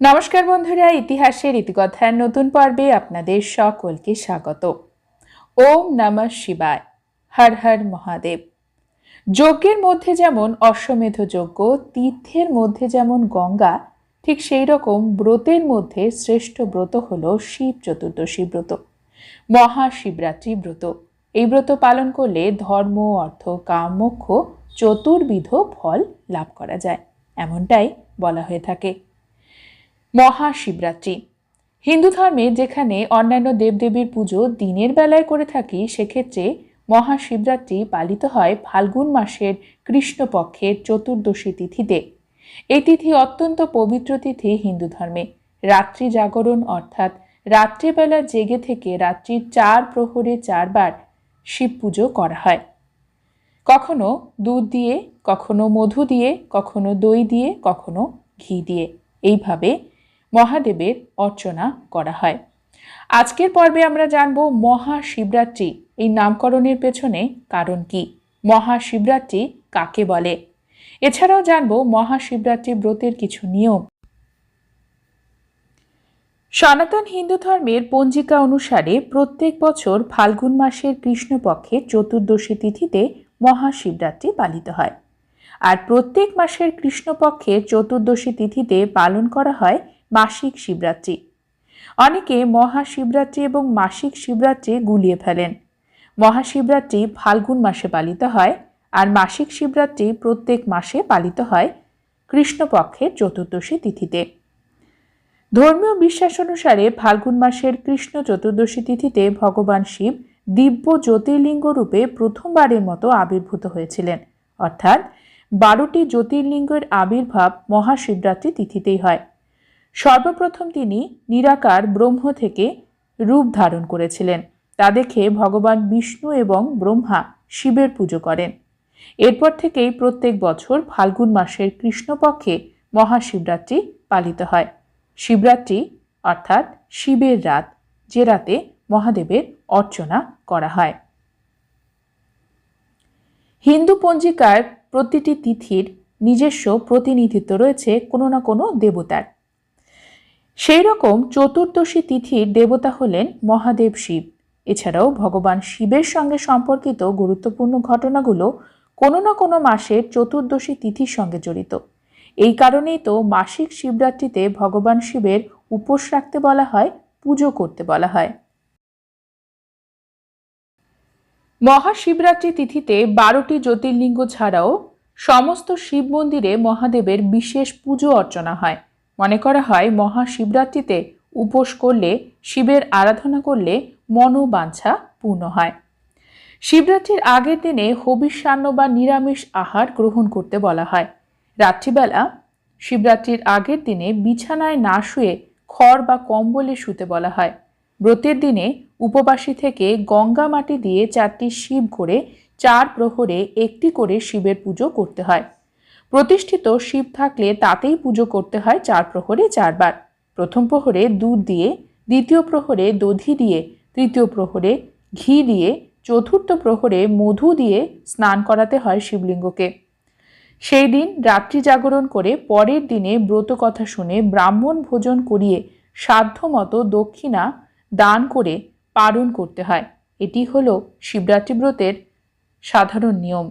নমস্কার বন্ধুরা, ইতিহাসের ইতিকথার নতুন পর্বে আপনাদের সকলকে স্বাগত। ওম নমঃ শিবায়, হর হর মহাদেব। যজ্ঞের মধ্যে যেমন অশ্বমেধ যজ্ঞ, তীর্থের মধ্যে যেমন গঙ্গা, ঠিক সেই রকম ব্রতের মধ্যে শ্রেষ্ঠ ব্রত হল শিব চতুর্দশী ব্রত, মহাশিবরাত্রি ব্রত। এই ব্রত পালন করলে ধর্ম, অর্থ, কাম, মোক্ষ, চতুর্বিধ, ফল লাভ করা যায়, এমনটাই বলা হয়ে থাকে। মহাশিবরাত্রি। হিন্দু ধর্মে যেখানে অন্যান্য দেবদেবীর পুজো দিনের বেলায় করে থাকি, সেক্ষেত্রে মহাশিবরাত্রি পালিত হয় ফাল্গুন মাসের কৃষ্ণপক্ষের চতুর্দশী তিথিতে। এই তিথি অত্যন্ত পবিত্র তিথি হিন্দু ধর্মে। রাত্রি জাগরণ অর্থাৎ রাত্রিবেলা জেগে থেকে রাত্রির চার প্রহরে চারবার শিব পুজো করা হয়। কখনো দুধ দিয়ে, কখনো মধু দিয়ে, কখনো দই দিয়ে, কখনো ঘি দিয়ে। এইভাবে মহাদেবের অর্চনা করা হয়। আজকের পর্বে আমরা জানব মহাশিবরাত্রি। এই নামকরণের পেছনে কারণ কি? মহাশিবরাত্রি কাকে বলে? এছাড়াও জানব মহাশিবরাত্রি ব্রতের কিছু নিয়ম। সনাতন হিন্দু ধর্মের পঞ্জিকা অনুসারে প্রত্যেক বছর ফাল্গুন মাসের কৃষ্ণপক্ষের চতুর্দশী তিথিতে মহাশিবরাত্রি পালিত হয়। আর প্রত্যেক মাসের কৃষ্ণপক্ষের চতুর্দশী তিথিতে পালন করা হয় মাসিক শিবরাত্রি। অনেকে মহাশিবরাত্রি এবং মাসিক শিবরাত্রি গুলিয়ে ফেলেন। মহাশিবরাত্রি ফাল্গুন মাসে পালিত হয় আর মাসিক শিবরাত্রি প্রত্যেক মাসে পালিত হয় কৃষ্ণপক্ষের চতুর্দশী তিথিতে। ধর্মীয় বিশ্বাস অনুসারে ফাল্গুন মাসের কৃষ্ণ চতুর্দশী তিথিতে ভগবান শিব দিব্য জ্যোতির্লিঙ্গ রূপে প্রথমবারের মতো আবির্ভূত হয়েছিলেন। অর্থাৎ বারোটি জ্যোতির্লিঙ্গের আবির্ভাব মহাশিবরাত্রি তিথিতেই হয়। সর্বপ্রথম তিনি নিরাকার ব্রহ্ম থেকে রূপ ধারণ করেছিলেন। তা দেখে ভগবান বিষ্ণু এবং ব্রহ্মা শিবের পুজো করেন। এরপর থেকেই প্রত্যেক বছর ফাল্গুন মাসের কৃষ্ণপক্ষে মহাশিবরাত্রি পালিত হয়। শিবরাত্রি অর্থাৎ শিবের রাত, যে রাতে মহাদেবের অর্চনা করা হয়। হিন্দু পঞ্জিকার প্রতিটি তিথির নিজস্ব প্রতিনিধিত্ব রয়েছে কোনো না কোনো দেবতার। সেই রকম চতুর্দশী তিথির দেবতা হলেন মহাদেব শিব। এছাড়াও ভগবান শিবের সঙ্গে সম্পর্কিত গুরুত্বপূর্ণ ঘটনাগুলো কোনো না কোনো মাসের চতুর্দশী তিথির সঙ্গে জড়িত। এই কারণেই তো মাসিক শিবরাত্রিতে ভগবান শিবের উপোস রাখতে বলা হয়, পুজো করতে বলা হয়। মহাশিবরাত্রি তিথিতে বারোটি জ্যোতির্লিঙ্গ ছাড়াও সমস্ত শিব মন্দিরে মহাদেবের বিশেষ পুজো অর্চনা হয়। মনে করা হয় মহাশিবরাত্রিতে উপোস করলে, শিবের আরাধনা করলে মনোবাঞ্ছা পূর্ণ হয়। শিবরাত্রির আগের দিনে হবিষ্যান্ন বা নিরামিষ আহার গ্রহণ করতে বলা হয়। রাত্রিবেলা শিবরাত্রির আগের দিনে বিছানায় না শুয়ে খড় বা কম্বলে শুতে বলা হয়। ব্রতের দিনে উপবাসী থেকে গঙ্গা মাটি দিয়ে চারটি শিব করে চার প্রহরে একটি করে শিবের পুজো করতে হয়। প্রতিষ্ঠিত শিব থাকলে তাতেই পুজো করতে হয় চার প্রহরে চারবার। প্রথম প্রহরে দুধ দিয়ে, দ্বিতীয় প্রহরে দধি দিয়ে, তৃতীয় প্রহরে ঘি দিয়ে, চতুর্থ প্রহরে মধু দিয়ে স্নান করাতে হয় শিবলিঙ্গকে। সেই দিন রাত্রি জাগরণ করে পরের দিনে ব্রত কথা শুনে ব্রাহ্মণ ভোজন করিয়ে সাধ্যমতো দক্ষিণা দান করে পালন করতে হয়। এটি হল শিবরাত্রি ব্রতের সাধারণ নিয়ম।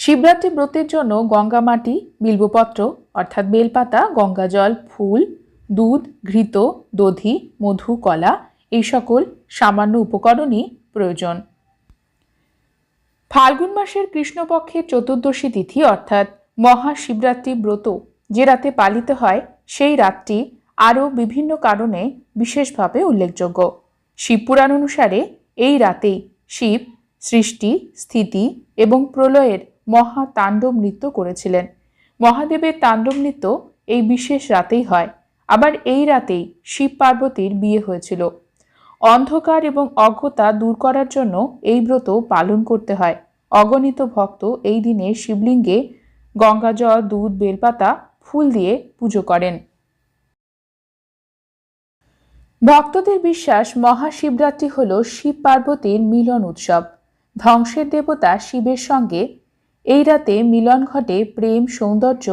শিবরাত্রি ব্রতের জন্য গঙ্গা মাটি, বিল্বপত্র, অর্থাৎ বেলপাতা, গঙ্গা জল, ফুল, দুধ, ঘৃত, দধি, মধু, কলা, এই সকল সামান্য উপকরণই প্রয়োজন। ফাল্গুন মাসের কৃষ্ণপক্ষের চতুর্দশী তিথি, অর্থাৎ মহাশিবরাত্রি ব্রত যে রাতে পালিত হয়, সেই রাতটি আরও বিভিন্ন কারণে বিশেষভাবে উল্লেখযোগ্য। শিবপুরাণ অনুসারে এই রাতেই শিব, সৃষ্টি, স্থিতি এবং প্রলয়ের মহা তাণ্ডব নৃত্য করেছিলেন। মহাদেবের তাণ্ডব নৃত্য এই বিশেষ রাতেই হয়। আবার এই রাতেই শিব পার্বতীর বিয়ে হয়েছিল। অন্ধকার এবং অজ্ঞতা দূর করার জন্য এই ব্রত পালন করতে হয়। অগণিত ভক্ত এই দিনে শিবলিঙ্গে গঙ্গাজল, দুধ, বেলপাতা, ফুল দিয়ে পুজো করেন। ভক্তদের বিশ্বাস মহাশিবরাত্রি হল শিব পার্বতীর মিলন উৎসব। ধ্বংসের দেবতা শিবের সঙ্গে এই রাতে মিলন ঘটে প্রেম, সৌন্দর্য,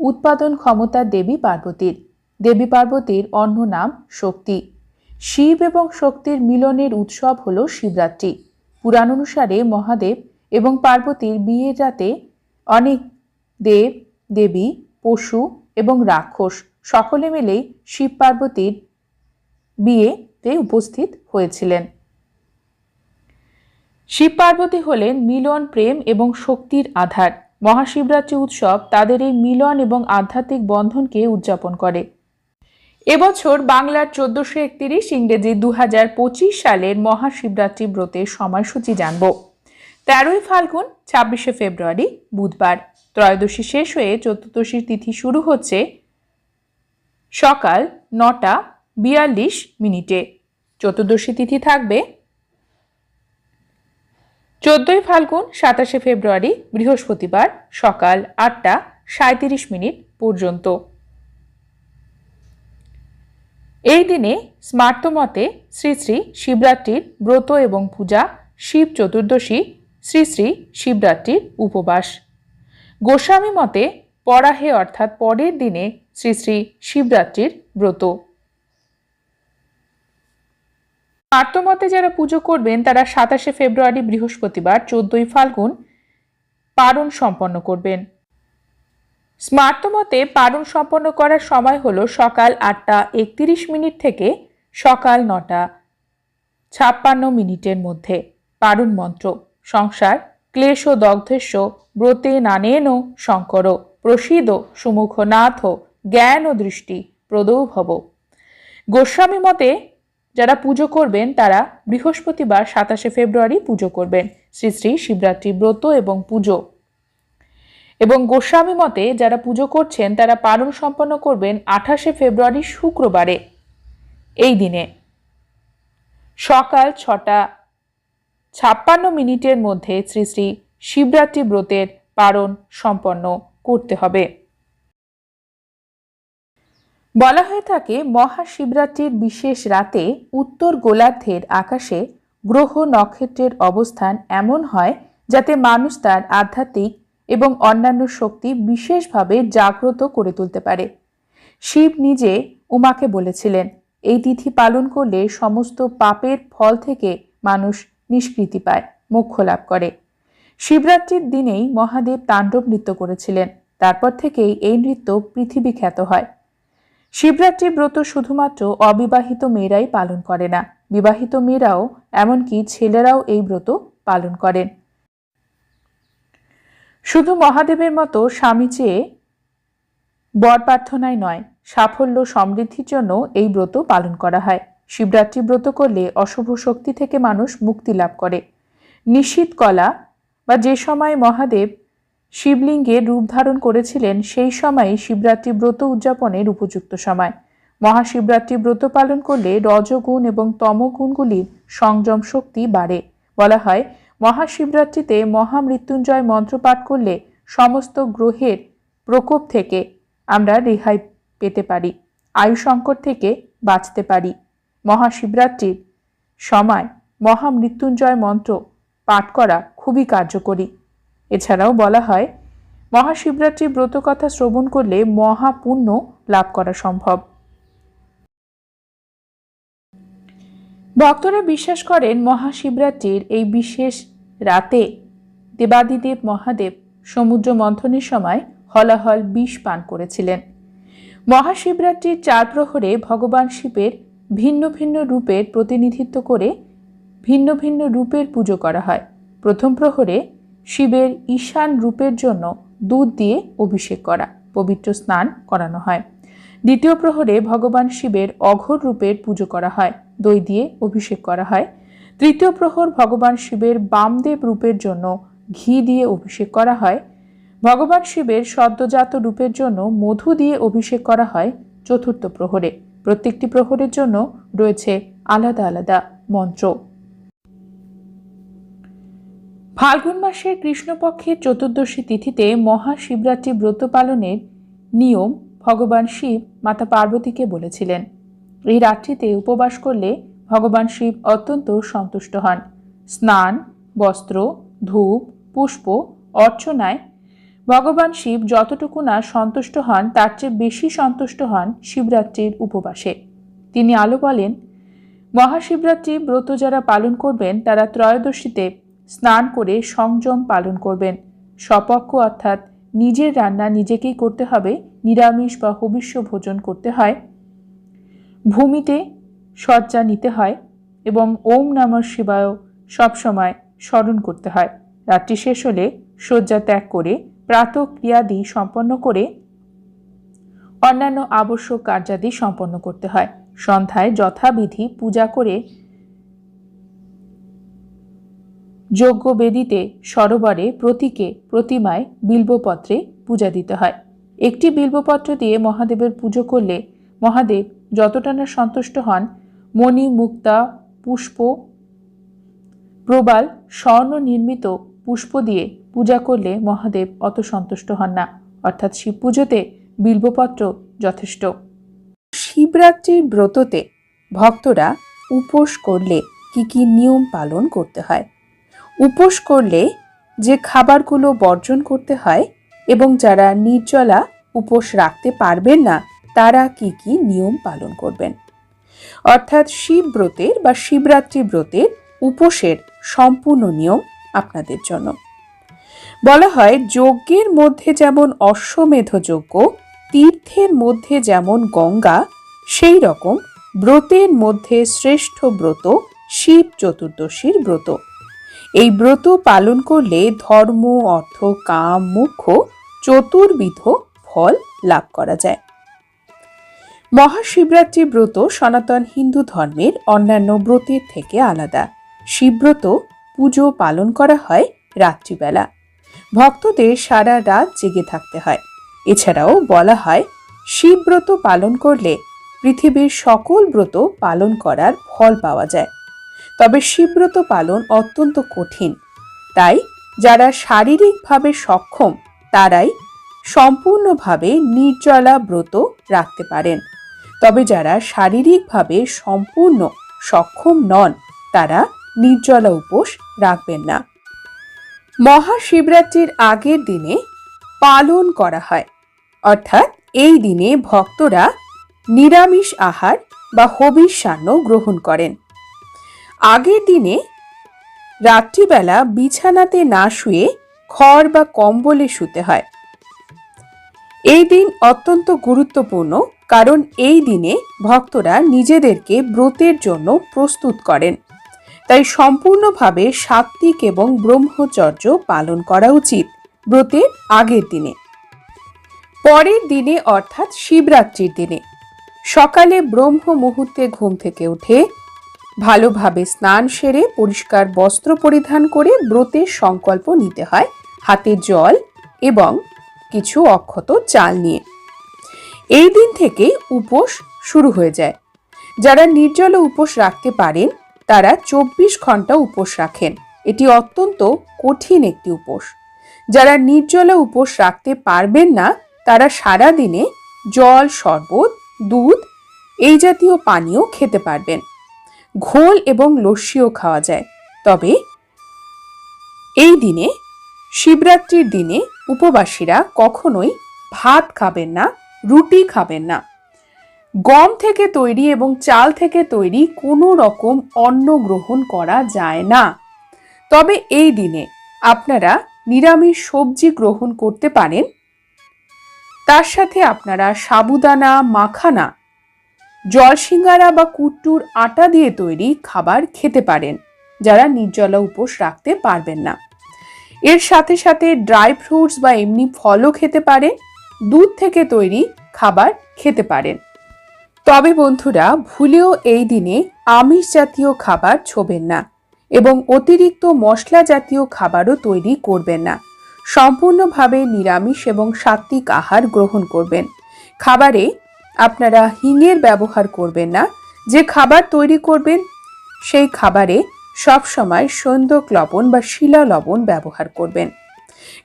উৎপাদন ক্ষমতার দেবী পার্বতীর। দেবী পার্বতীর অন্য নাম শক্তি। শিব এবং শক্তির মিলনের উৎসব হল শিবরাত্রি। পুরাণ অনুসারে মহাদেব এবং পার্বতীর বিয়ের রাতে অনেক দেব, দেবী, পশু এবং রাক্ষস সকলে মিলেই শিব পার্বতীর বিয়েতে উপস্থিত হয়েছিলেন। শিব পার্বতী হলেন মিলন প্রেম এবং শক্তির আধার। মহাশিবরাত্রি উৎসব তাদের এই মিলন এবং আধ্যাত্মিক বন্ধনকে উদযাপন করে। এবছর বাংলার চোদ্দশো একত্রিশ ইংরেজি দু হাজার পঁচিশ সালের মহাশিবরাত্রি ব্রতের সময়সূচি জানব। তেরোই ফাল্গুন, ছাব্বিশে ফেব্রুয়ারি, বুধবার। ত্রয়োদশী শেষ হয়ে চতুর্দশীর তিথি শুরু হচ্ছে সকাল নটা বিয়াল্লিশ মিনিটে। চতুর্দশী তিথি থাকবে চোদ্দই ফাল্গুন, সাতাশে ফেব্রুয়ারি, বৃহস্পতিবার, সকাল আটটা সাঁত্রিশ মিনিট পর্যন্ত। এই দিনে স্মার্তমতে শ্রী শ্রী শিবরাত্রির ব্রত এবং পূজা, শিব চতুর্দশী, শ্রী শ্রী শিবরাত্রির উপবাস। গোস্বামী মতে পরাহে অর্থাৎ পরের দিনে শ্রী শ্রী শিবরাত্রির ব্রত। আর্তমতে যারা পুজো করবেন, তারা সাতাশে ফেব্রুয়ারি বৃহস্পতিবার চোদ্দই ফাল্গুন পারণ সম্পন্ন করবেন। স্মার্তমতে পারণ সম্পন্ন করার সময় হলো সকাল আটটা একত্রিশ মিনিট থেকে সকাল নটা ছাপ্পান্ন মিনিটের মধ্যে। পারণ মন্ত্র, সংসার, ক্লেশ দগ্ধস্য ব্রতে নানেন শঙ্কর, প্রসিদ সুমুখ নাথ জ্ঞান ও দৃষ্টি প্রদৌ ভব গোস্বামী মতে যারা পুজো করবেন, তারা বৃহস্পতিবার সাতাশে ফেব্রুয়ারি পুজো করবেন। শ্রী শ্রী শিবরাত্রি ব্রত এবং পুজো। এবং গোস্বামী মতে যারা পুজো করছেন, তারা পালন সম্পন্ন করবেন আঠাশে ফেব্রুয়ারি শুক্রবারে, এই দিনে। সকাল ছটা ছাপ্পান্ন মিনিটের মধ্যে শ্রী শ্রী শিবরাত্রি ব্রতের পালন সম্পন্ন করতে হবে। বলা হয়ে থাকে, মহাশিবরাত্রির বিশেষ রাতে উত্তর গোলার্ধের আকাশে গ্রহ নক্ষত্রের অবস্থান এমন হয় যাতে মানুষ তার আধ্যাত্মিক এবং অন্যান্য শক্তি বিশেষভাবে জাগ্রত করে তুলতে পারে। শিব নিজে উমাকে বলেছিলেন, এই তিথি পালন করলে সমস্ত পাপের ফল থেকে মানুষ নিষ্কৃতি পায়, মোক্ষ লাভ করে। শিবরাত্রির দিনেই মহাদেব তাণ্ডব নৃত্য করেছিলেন। তারপর থেকেই এই নৃত্য পৃথিবী খ্যাত হয়। শিবরাত্রি ব্রত শুধুমাত্র অবিবাহিত মেয়েরাই পালন করে না। বিবাহিত মেয়েরাও, এমনকি ছেলেরাও এই ব্রত পালন করেন। শুধু মহাদেবের মতো স্বামী চেয়ে বর প্রার্থনায় নয়, সাফল্য সমৃদ্ধির জন্য এই ব্রত পালন করা হয়। শিবরাত্রি ব্রত করলে অশুভ শক্তি থেকে মানুষ মুক্তি লাভ করে। নিশ্চিত কলা বা যে সময় মহাদেব শিবলিঙ্গের রূপ ধারণ করেছিলেন সেই সময় শিবরাত্রি ব্রত উদযাপনের উপযুক্ত সময়। মহাশিবরাত্রি ব্রত পালন করলে রজগুণ এবং তমগুণগুলির সংযম শক্তি বাড়ে। বলা হয়, মহাশিবরাত্রিতে মহামৃত্যুঞ্জয় মন্ত্র পাঠ করলে সমস্ত গ্রহের প্রকোপ থেকে আমরা রেহাই পেতে পারি, আয়ু সংকট থেকে বাঁচতে পারি। মহাশিবরাত্রির সময় মহামৃত্যুঞ্জয় মন্ত্র পাঠ করা খুবই কার্যকরী। এছাড়াও বলা হয়, মহাশিবরাত্রি ব্রত কথা শ্রবণ করলে মহাপুণ্য লাভ করা সম্ভব। ভক্তরা বিশ্বাস করেন মহাশিবরাত্রির এই বিশেষ রাতে দেবাদিদেব মহাদেব সমুদ্র মন্থনের সময় হলাহল বিষ পান করেছিলেন। মহাশিবরাত্রির চার প্রহরে ভগবান শিবের ভিন্ন ভিন্ন রূপের প্রতিনিধিত্ব করে ভিন্ন ভিন্ন রূপের পুজো করা হয়। প্রথম প্রহরে শিবের ঈশান রূপের জন্য দুধ দিয়ে অভিষেক করা, পবিত্র স্নান করানো হয়। দ্বিতীয় প্রহরে ভগবান শিবের অঘোর রূপের পুজো করা হয়, দই দিয়ে অভিষেক করা হয়। তৃতীয় প্রহর ভগবান শিবের বামদেব রূপের জন্য ঘি দিয়ে অভিষেক করা হয়। ভগবান শিবের সদ্যজাত রূপের জন্য মধু দিয়ে অভিষেক করা হয় চতুর্থ প্রহরে। প্রত্যেকটি প্রহরের জন্য রয়েছে আলাদা আলাদা মন্ত্র। ফাল্গুন মাসের কৃষ্ণপক্ষের চতুর্দশী তিথিতে মহাশিবরাত্রি ব্রত পালনের নিয়ম ভগবান শিব মাতা পার্বতীকে বলেছিলেন। এই রাত্রিতে উপবাস করলে ভগবান শিব অত্যন্ত সন্তুষ্ট হন। স্নান, বস্ত্র, ধূপ, পুষ্প, অর্চনায় ভগবান শিব যতটুকু না সন্তুষ্ট হন, তার চেয়ে বেশি সন্তুষ্ট হন শিবরাত্রির উপবাসে। তিনি আলো বলেন, মহাশিবরাত্রি ব্রত যারা পালন করবেন, তারা ত্রয়োদশীতে স্নান করে সংযম পালন করবেন। স্বপক্ষ অর্থাৎ নিজের রান্না নিজেকেই করতে হবে, নিরামিষ বা হবিষ্য ভোজন করতে হয়। ভূমিতে শয্যা নিতে হয় এবং ওম নমঃ শিবায় সবসময় স্মরণ করতে হয়। রাত্রি শেষ হলে শয্যা ত্যাগ করে প্রাতক্রিয়াদি সম্পন্ন করে অন্যান্য আবশ্যক কার্যাদি সম্পন্ন করতে হয়। সন্ধ্যায় যথাবিধি পূজা করে যজ্ঞ বেদিতে সরোবরে প্রতীকে প্রতিমায় বিল্বপত্রে পূজা দিতে হয়। একটি বিল্বপত্র দিয়ে মহাদেবের পুজো করলে মহাদেব যতটা না সন্তুষ্ট হন, মণি, মুক্তা, পুষ্প, প্রবাল, স্বর্ণ নির্মিত পুষ্প দিয়ে পূজা করলে মহাদেব অত সন্তুষ্ট হন না। অর্থাৎ শিব পুজোতে বিল্বপত্র যথেষ্ট। শিবরাত্রির ব্রততে ভক্তরা উপোস করলে কি কি নিয়ম পালন করতে হয়? উপোস করলে যে খাবারগুলো বর্জন করতে হয় এবং যারা নির্জলা উপোস রাখতে পারবেন না, তারা কি কি নিয়ম পালন করবেন? অর্থাৎ শিব ব্রতের বা শিবরাত্রি ব্রতের উপোসের সম্পূর্ণ নিয়ম আপনাদের জন্য। বলা হয়, যজ্ঞের মধ্যে যেমন অশ্বমেধ যজ্ঞ, তীর্থের মধ্যে যেমন গঙ্গা, সেই রকম ব্রতের মধ্যে শ্রেষ্ঠ ব্রত শিব চতুর্দশীর ব্রত। এই ব্রত পালন করলে ধর্ম, অর্থ, কাম, মুখ্য, চতুর্বিধ ফল লাভ করা যায়। মহাশিবরাত্রি ব্রত সনাতন হিন্দু ধর্মের অন্যান্য ব্রতের থেকে আলাদা। শিবব্রত পুজো পালন করা হয় রাত্রিবেলা। ভক্তদের সারা রাত জেগে থাকতে হয়। এছাড়াও বলা হয়, শিবব্রত পালন করলে পৃথিবীর সকল ব্রত পালন করার ফল পাওয়া যায়। তবে শিবব্রত পালন অত্যন্ত কঠিন। তাই যারা শারীরিকভাবে সক্ষম, তারাই সম্পূর্ণভাবে নির্জলা ব্রত রাখতে পারেন। তবে যারা শারীরিকভাবে সম্পূর্ণ সক্ষম নন, তারা নির্জলা উপোস রাখবেন না। মহাশিবরাত্রির আগের দিনে পালন করা হয়। অর্থাৎ এই দিনে ভক্তরা নিরামিষ আহার বা হবিষ্যান্ন গ্রহণ করেন। আগের দিনে রাত্রিবেলা বিছানাতে না শুয়ে খড় বা কম্বলে শুতে হয়। এই দিন অত্যন্ত গুরুত্বপূর্ণ, কারণ এই দিনে ভক্তরা নিজেদেরকে ব্রতের জন্য প্রস্তুত করেন। তাই সম্পূর্ণভাবে সাত্ত্বিক এবং ব্রহ্মচর্য পালন করা উচিত ব্রতের আগের দিনে। পরের দিনে অর্থাৎ শিবরাত্রির দিনে সকালে ব্রহ্ম মুহূর্তে ঘুম থেকে উঠে ভালোভাবে স্নান সেরে পরিষ্কার বস্ত্র পরিধান করে ব্রতের সংকল্প নিতে হয় হাতে জল এবং কিছু অক্ষত চাল নিয়ে। এই দিন থেকে উপোস শুরু হয়ে যায়। যারা নির্জল উপোস রাখতে পারেন, তারা চব্বিশ ঘণ্টা উপোস রাখেন। এটি অত্যন্ত কঠিন একটি উপোস। যারা নির্জলা উপোস রাখতে পারবেন না, তারা সারা দিনে জল, শরবত, দুধ, এই জাতীয় পানীয় খেতে পারবেন। ঘোল এবং লস্যিও খাওয়া যায়। তবে এই দিনে, শিবরাত্রির দিনে উপবাসীরা কখনোই ভাত খাবেন না, রুটি খাবেন না। গম থেকে তৈরি এবং চাল থেকে তৈরি কোনো রকম অন্ন গ্রহণ করা যায় না। তবে এই দিনে আপনারা নিরামিষ সবজি গ্রহণ করতে পারেন। তার সাথে আপনারা সাবুদানা, মাখানা জলসিঙ্গারা বা কুট্টুর আটা দিয়ে তৈরি খাবার খেতে পারেন, যারা নির্জলা উপোস রাখতে পারবেন না। এর সাথে সাথে ড্রাই ফ্রুটস বা এমনি ফলও খেতে পারেন, দুধ থেকে তৈরি খাবার খেতে পারেন। তবে বন্ধুরা, ভুলেও এই দিনে আমিষ জাতীয় খাবার ছোবেন না এবং অতিরিক্ত মশলা জাতীয় খাবারও তৈরি করবেন না। সম্পূর্ণভাবে নিরামিষ এবং সাত্ত্বিক আহার গ্রহণ করবেন। খাবারে আপনারা হিঙের ব্যবহার করবেন না। যে খাবার তৈরি করবেন, সেই খাবারে সবসময় সন্ধ্যক লবণ বা শিলা লবণ ব্যবহার করবেন।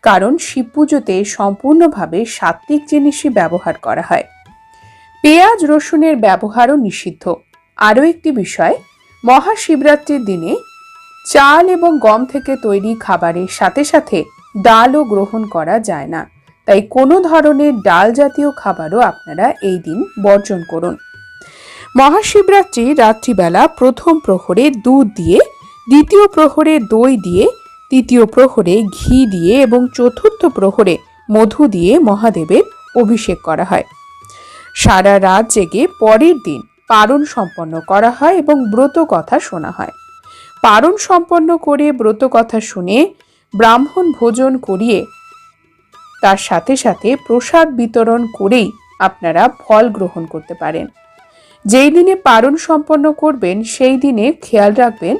কারণ শিব পুজোতে সম্পূর্ণভাবে সাত্ত্বিক জিনিসই ব্যবহার করা হয়। পেঁয়াজ রসুনের ব্যবহারও নিষিদ্ধ। আরও একটি বিষয়, মহাশিবরাত্রির দিনে চাল এবং গম থেকে তৈরি খাবারের সাথে সাথে ডালও গ্রহণ করা যায় না। তাই কোনো ধরনের ডাল জাতীয় খাবারও আপনারা এই দিন বর্জন করুন। মহাশিবরাত্রি রাত্রিবেলা প্রথম প্রহরে দুধ দিয়ে, দ্বিতীয় প্রহরে দই দিয়ে, তৃতীয় প্রহরে ঘি দিয়ে এবং চতুর্থ প্রহরে মধু দিয়ে মহাদেবের অভিষেক করা হয়। সারা রাত জেগে পরের দিন পারণ সম্পন্ন করা হয় এবং ব্রত কথা শোনা হয়। পারণ সম্পন্ন করে ব্রত কথা শুনে ব্রাহ্মণ ভোজন করিয়ে তার সাথে সাথে প্রসাদ বিতরণ করেই আপনারা ফল গ্রহণ করতে পারেন। যেই দিনে পারণ সম্পন্ন করবেন, সেই দিনে খেয়াল রাখবেন,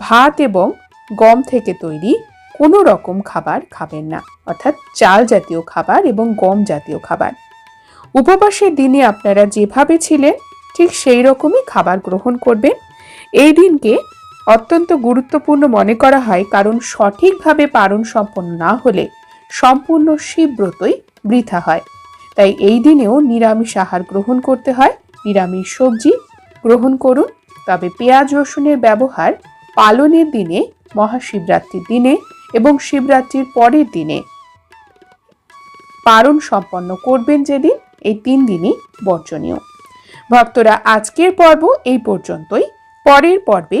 ভাত এবং গম থেকে তৈরি কোনো রকম খাবার খাবেন না, অর্থাৎ চাল জাতীয় খাবার এবং গম জাতীয় খাবার। উপবাসের দিনে আপনারা যেভাবে ছিলেন, ঠিক সেই রকমই খাবার গ্রহণ করবেন। এই দিনকে অত্যন্ত গুরুত্বপূর্ণ মনে করা হয়, কারণ সঠিকভাবে পালন সম্পন্ন না হলে সম্পূর্ণ শিবব্রতই বৃথা হয়। তাই এই দিনেও নিরামিষ আহার গ্রহণ করতে হয়। নিরামিষ সবজি গ্রহণ করুন। তবে পেঁয়াজ রসুনের ব্যবহার পালনের দিনে, মহাশিবরাত্রির দিনে এবং শিবরাত্রির পরের দিনে পারণ সম্পন্ন করবেন যেদিন, এই তিন দিনই বর্জনীয়। ভক্তরা আজকের পর্ব এই পর্যন্তই। পরের পর্বে